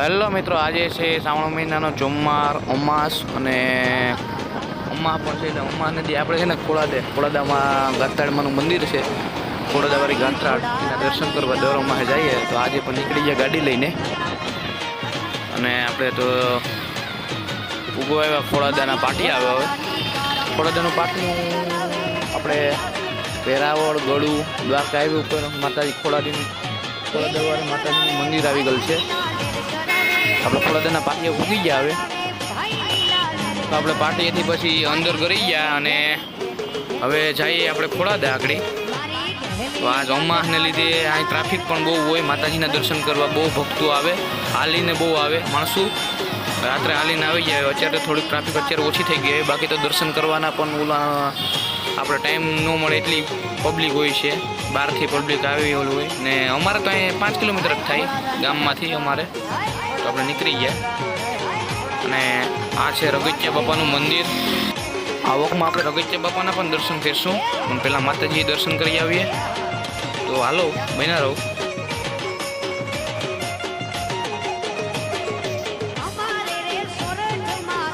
Hello મિત્રો, આજે છે શ્રાવણ મહિનાનો ચોમાર, અમાસ અને ઉમા પણ છે અમાસ નદી આપણે છે ને ખોળાદે ખોળાદામાં ગાંતાળમાનું મંદિર છે. ખોળાદાવાળી ગાંતરાડ એના દર્શન કરવા દર અમાસે જઈએ, તો આજે પણ નીકળી ગયા ગાડી લઈને. અને આપણે તો ઉગો આવ્યા ખોળાદાના પાટી આવ્યા હવે. ખોળાદાનું પાટીનું આપણે વેરાવળ, ગળું, દ્વારકા આવ્યું ઉપર માતાજી ખોળાદીનું ખોળાદાવાળી માતાજીનું મંદિર આવી ગયું છે. આપણે ખોળાદાના પાટીએ ઉગી ગયા હવે. તો આપણે પાટીએથી પછી અંદર કરી ગયા અને હવે જઈએ આપણે ખોળાદા આગળ. તો આ ચોમાસને લીધે અહીં ટ્રાફિક પણ બહુ હોય, માતાજીના દર્શન કરવા બહુ ભક્તો આવે, હાલીને બહુ આવે. માણસો રાત્રે હાલીને આવી જાય અત્યારે થોડીક ટ્રાફિક અત્યારે ઓછી થઈ ગઈ બાકી તો દર્શન કરવાના પણ ઓલા આપણે ટાઈમ ન મળે એટલી પબ્લિક હોય છે. બહારથી પબ્લિક આવી હોય ને અમારે તો અહીં પાંચ કિલોમીટર જ થાય ગામમાંથી અમારે. તો આપણે નીકળી ગયા. અને આ છે રગતિયા બાપાનું મંદિર. આવકમાં આપણે રગતિયા બાપાના પણ દર્શન કરીશું. પણ પહેલાં માતાજી દર્શન કરી આવીએ. તો હાલો, બન્યા રહો. અમારે રે સોરઠમાં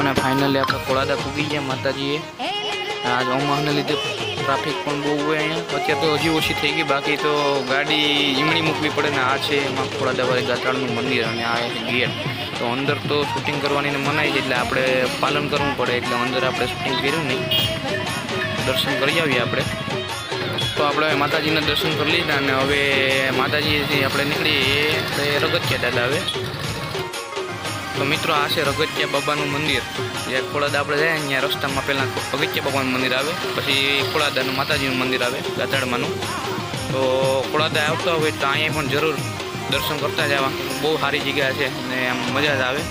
અને ફાઇનલી આપણે કોળાદા પૂગી ગયા માતાજીએ. આજ ચોમાસને લીધે ટ્રાફિક પણ બહુ હોય અહીંયા. અત્યારે તો હજી ઓછી થઈ ગઈ, બાકી તો ગાડી ઈમણી મૂકવી પડે ને આ છે એમાં ખોળાદાવાળી ગાતાળનું મંદિર અને આ ગેટ તો અંદર તો શૂટિંગ કરવાની મનાઈ છે, એટલે આપણે પાલન કરવું પડે, એટલે અંદર આપણે શૂટિંગ કર્યું નહીં. દર્શન કરી આવીએ આપણે. તો આપણે હવે માતાજીના દર્શન કરી લીધા અને હવે માતાજીથી આપણે નીકળીએ એ રગતિયા દાદા આવે તો મિત્રો, આ છે રગતિયા બાબાનું મંદિર. જે ખોળાદા આપણે જાય અહીંયા રસ્તામાં પહેલાં રગતિયા બાબાનું મંદિર આવે, પછી ખોળાદાનું માતાજીનું મંદિર આવે ગાતાળમાંનું તો ખોળાદા આવતા હોય તો અહીંયા પણ જરૂર દર્શન કરતા જવા. બહુ સારી જગ્યા છે અને આમ મજા જ આવે.